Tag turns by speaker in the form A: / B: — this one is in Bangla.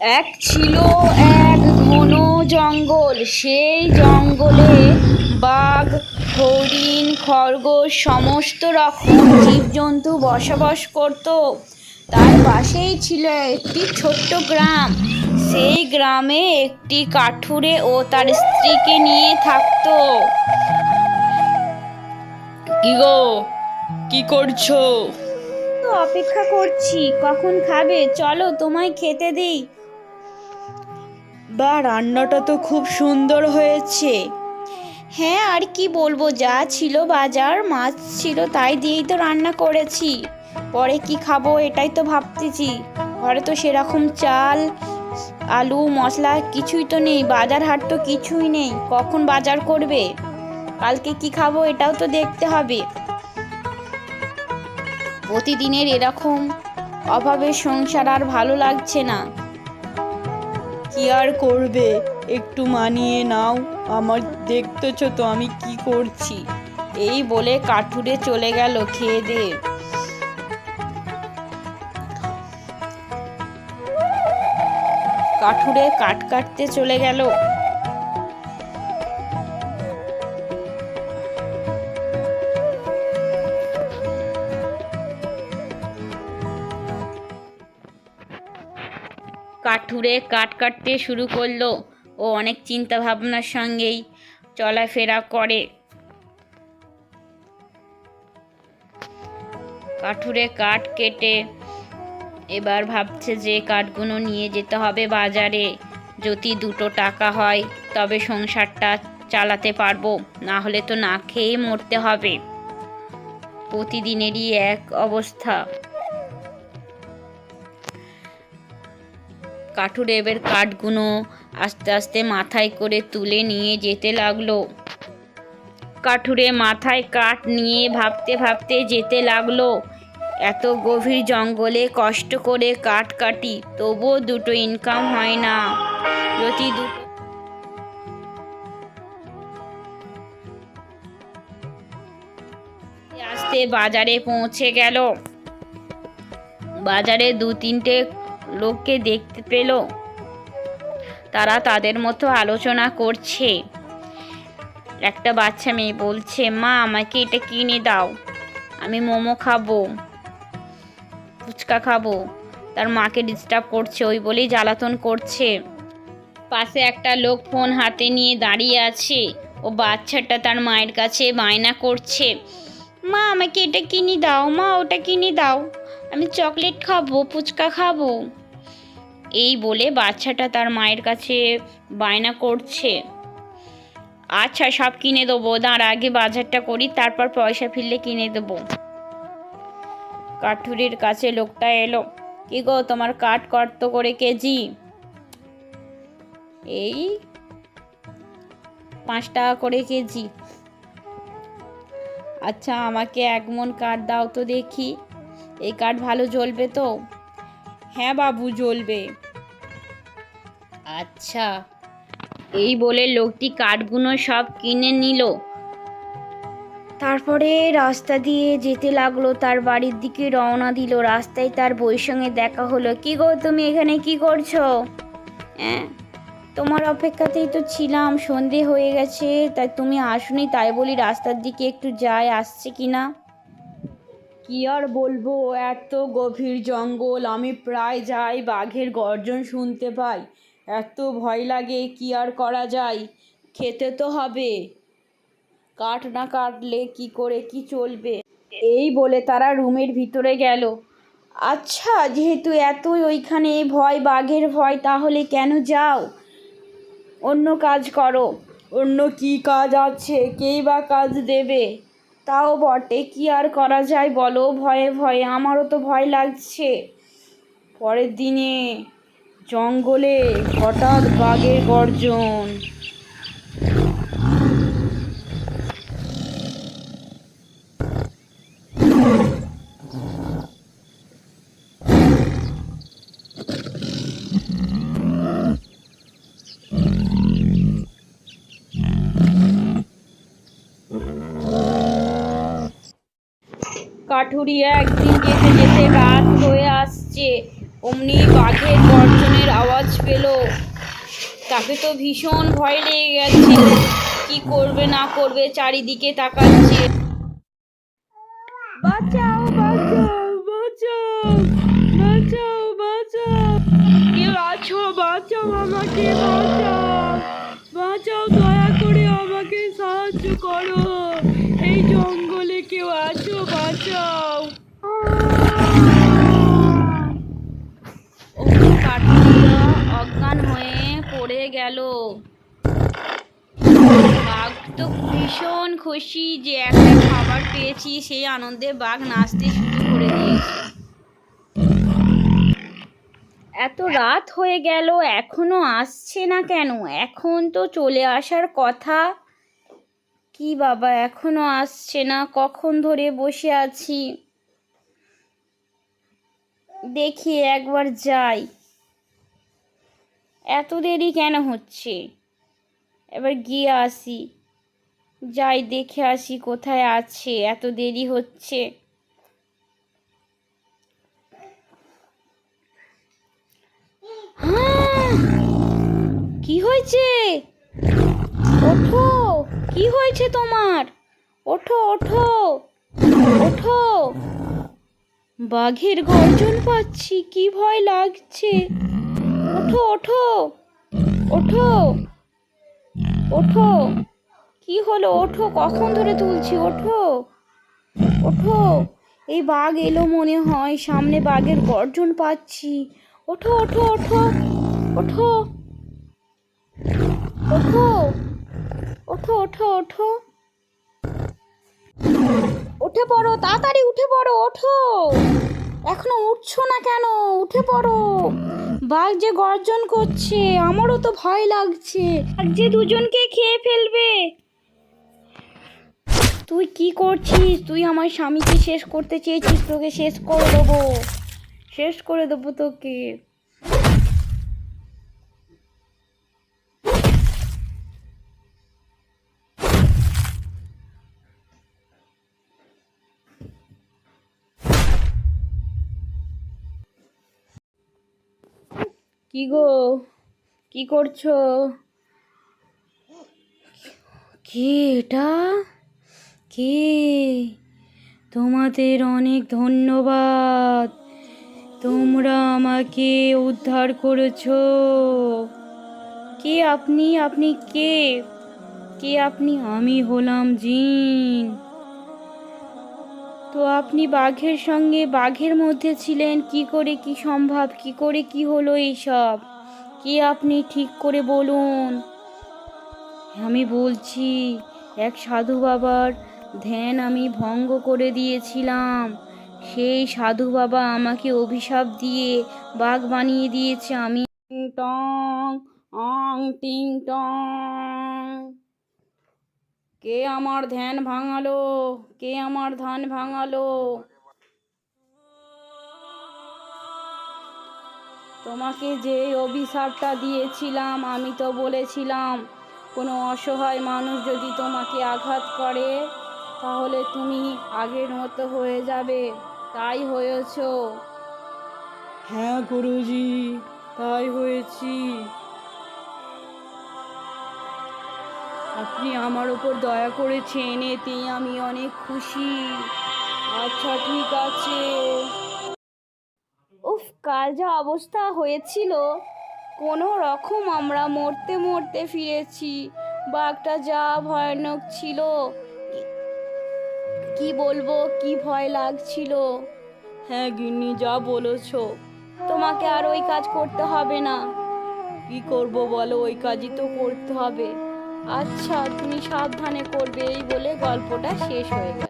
A: এক ছিল এক ঘন জঙ্গল সেই জঙ্গলে বাঘ হরিণ খরগোশ সমস্ত রকম জীবজন্তু বসবাস করত। তার পাশেই ছিল একটি ছোট্ট গ্রাম। সেই গ্রামে একটি কাঠুরে ও তার স্ত্রীকে নিয়ে থাকতো। কি গো? কি করছ? তো অপেক্ষা করছি কখন খাবে? চলো তোমায় খেতে দিই। বা রান্নাটা তো খুব সুন্দর হয়েছে। হ্যাঁ আর কি বলব, যা ছিল বাজার, মাছ ছিল, তাই দিয়েই তো রান্না করেছি। পরে কি খাব এটাই তো ভাবতেছি। ঘরে তো সেরকম চাল, আলু, মশলা কিছুই তো নেই, বাজার হাট তো কিছুই নেই, কখন বাজার করবে? কালকে কি খাব এটাও তো দেখতে হবে। প্রতিদিনের এরকম অভাবের সংসার আর ভালো লাগছে না। কি আর করবে? একটু মানিয়ে নাও। আমার দেখতেছো তো আমি কি করছি। এই বলে কাঠুরে চলে গেল খেয়ে দে। কাঠুরে কাট কাটতে চলে গেল। কাঠুরে কাট কাটতে শুরু করল। ও অনেক চিন্তা ভাবনার সঙ্গেই চলাফেরা করে। কাঠুরে কাঠ কেটে এবার ভাবছে যে কাঠগুলো নিয়ে যেতে হবে বাজারে। যদি দুটো টাকা হয়, তবে সংসারটা চালাতে পারব, না হলে তো না খেয়ে মরতে হবে। প্রতিদিনেরই এক অবস্থা। কাঠুরে এবার কাঠগুলো আস্তে আস্তে মাথায় করে তুলে নিয়ে যেতে লাগল। কাঠুরে মাথায় কাঠ নিয়ে ভাবতে ভাবতে যেতে লাগল। এত গভীর জঙ্গলে কষ্ট করে কাঠ কাটি, তবুও দুটো ইনকাম হয় না। যদি দুটো আস্তে বাজারে পৌঁছে গেল। বাজারে দু তিনটে লোককে দেখতে পেল। তারা তাদের মতো আলোচনা করছে। একটা বাচ্চা মেয়ে বলছে, মা, আমাকে এটা কিনে দাও। আমি মোমো খাব, ফুচকা খাব। তার মাকে ডিস্টার্ব করছে, ওই বলেই জ্বালাতন করছে। পাশে একটা লোক ফোন হাতে নিয়ে দাঁড়িয়ে আছে। ও বাচ্চাটা তার মায়ের কাছে বায়না করছে, মা, আমাকে এটা কিনে দাও, মা, ওটা কিনে দাও। আমি চকলেট খাব, ফুচকা খাব। এই বলে বাচ্চাটা তার মায়ের কাছে বায়না করছে। আচ্ছা সব কিনে দেবো। দাঁড়া, আগে বাজারটা করি, তারপর পয়সা ফিরলে কিনে দেবো। কাঠুরির কাছে লোকটা এলো, কি গো, তোমার কাঠ কত করে কেজি? এই পাঁচ টাকা করে কেজি। আচ্ছা আমাকে এক মন কাঠ দাও তো দেখি। এই কাঠ ভালো জ্বলবে তো? হ্যাঁ বাবু, জ্বলবে। আচ্ছা এই বলে লোকটি কাঠগুলো সব কিনে নিল। তারপরে রাস্তা দিয়ে যেতে লাগল তার বাড়ির দিকে রওনা দিল। রাস্তায় তার বইয়ের সঙ্গে দেখা হলো। কি গো তুমি এখানে কি করছ? হ্যাঁ তোমার অপেক্ষাতেই তো ছিলাম সন্ধে হয়ে গেছে তাই তুমি আসুনি তাই বলি রাস্তার দিকে একটু যাই আসছে কি না? কি আর বলব এত গভীর জঙ্গল আমি প্রায় যাই বাঘের গর্জন শুনতে পাই। এত ভয় লাগে কি আর করা যায়? খেতে তো হবে। কাঠ না কাটলে কি করে কি চলবে? এই বলে তারা রুমের ভিতরে গেল। আচ্ছা যেহেতু এতই ওইখানে ভয় বাঘের ভয় তাহলে কেন যাও? অন্য কাজ করো। অন্য কি কাজ আছে? কেই বা কাজ দেবে? তাও বটে কি আর করা যায় বলো? ভয়ে ভয়ে আমারও তো ভয় লাগছে। পরের দিনে জঙ্গলে হঠাৎ বাঘের গর্জন। কাঠুরিয়া একদিন যেতে যেতে রাত হয়ে আসছে। অমনি বাঘের গর্জনের আওয়াজ পেল। তাকে তো ভীষণ ভয় লেগে গেছে। কি করবে, না করবে, চারিদিকে তাকাচ্ছে। বাঁচাও বাঁচাও বাঁচাও বাঁচাও বাঁচাও। কেউ আছো, বাঁচাও আমাকে, বাঁচাও। বাঁচাও, দয়া করে আমাকে সাহায্য করো। এই জঙ্গলে কেউ আছো, বাঁচাও ও কাঠুরিয়া অজ্ঞান হয়ে পড়ে গেল। বাঘ তো ভীষণ খুশি যে একটা খাবার পেয়েছি, সেই আনন্দে বাঘ নাচতে শুরু করে দিয়েছে। এত রাত হয়ে গেল, এখনও আসছে না কেন? এখন তো চলে আসার কথা। কি বাবা, এখনও আসছে না, কখন ধরে বসে আছি? দেখি একবার যাই। এত দেরি কেন হচ্ছে? এবার গিয়ে আসি। যাই দেখে আসি কোথায় আছে, এত দেরি হচ্ছে! কি হয়েছে? ওঠো, কি হয়েছে তোমার? ওঠো ওঠো ওঠো। বাঘের গর্জন পাচ্ছি, কি ভয় লাগছে। ওঠো ওঠো। ওঠো। ওঠো। কি হলো? ওঠো। কখন ধরে তুলছি? ওঠো। ওঠো। এই বাঘ এলো মনে হয়। সামনে বাঘের গর্জন পাচ্ছি। ওঠো ওঠো ওঠো। ওঠো। ওঠো। ওঠো ওঠো ওঠো। উঠে পড়ো, তাড়াতাড়ি উঠে পড়ো, ওঠো। এখনও উঠছো না কেন? উঠে পড়ো। বাঘ যে গর্জন করছে, আমারও তো ভয় লাগছে। যে দুজনকে খেয়ে ফেলবে। তুই কি করছিস? তুই আমার স্বামীকে শেষ করতে চেয়েছিস, তোকে শেষ করে দেবো। শেষ করে দেবো তোকে। কি গো? কি করছ? কে এটা? কে? তোমাদের অনেক ধন্যবাদ। তোমরা আমাকে উদ্ধার করেছ। কে আপনি? আপনি কে? কে আপনি? আমি হলাম জিন। তো আপনি বাঘের সঙ্গে বাঘের মধ্যে ছিলেন, কি করে কি সম্ভব, কি করে কি হলো এইসব? কি আপনি ঠিক করে বলুন? আমি বলছি, এক সাধু বাবার ধ্যান আমি ভঙ্গ করে দিয়েছিলাম। সেই সাধু বাবা আমাকে অভিশাপ দিয়ে বাঘ বানিয়ে দিয়েছে। আমি টং অং টিং টং। কে আমার ধ্যান ভাঙালো? কে আমার ধান ভাঙালো? তোমাকে যে অভিশাপটা দিয়েছিলাম, আমি তো বলেছিলাম, কোনো অসহায় মানুষ যদি তোমাকে আঘাত করে, তাহলে তুমি আগের মতো হয়ে যাবে, তাই হয়েছ। হ্যাঁ গুরুজি, তাই হয়েছি। আপনি আমার উপর দয়া করেছেন এতেই আমি অনেক খুশি। আচ্ছা ঠিক আছে। উফ, কাল যা অবস্থা হয়েছিল। কোনো রকম আমরা মরতে মরতে ফিরেছি। বাঘটা যা ভয়ানক ছিল। কি বলব, কি ভয় লাগছিল। হ্যাঁ গিন্নি, যা বলেছ। তোমাকে আর ওই কাজ করতে হবে না। কি করব বলো, ওই কাজই তো করতে হবে। আচ্ছা তুমি সাবধানে করবে এই বলে গল্পটা শেষ হয়ে গেল।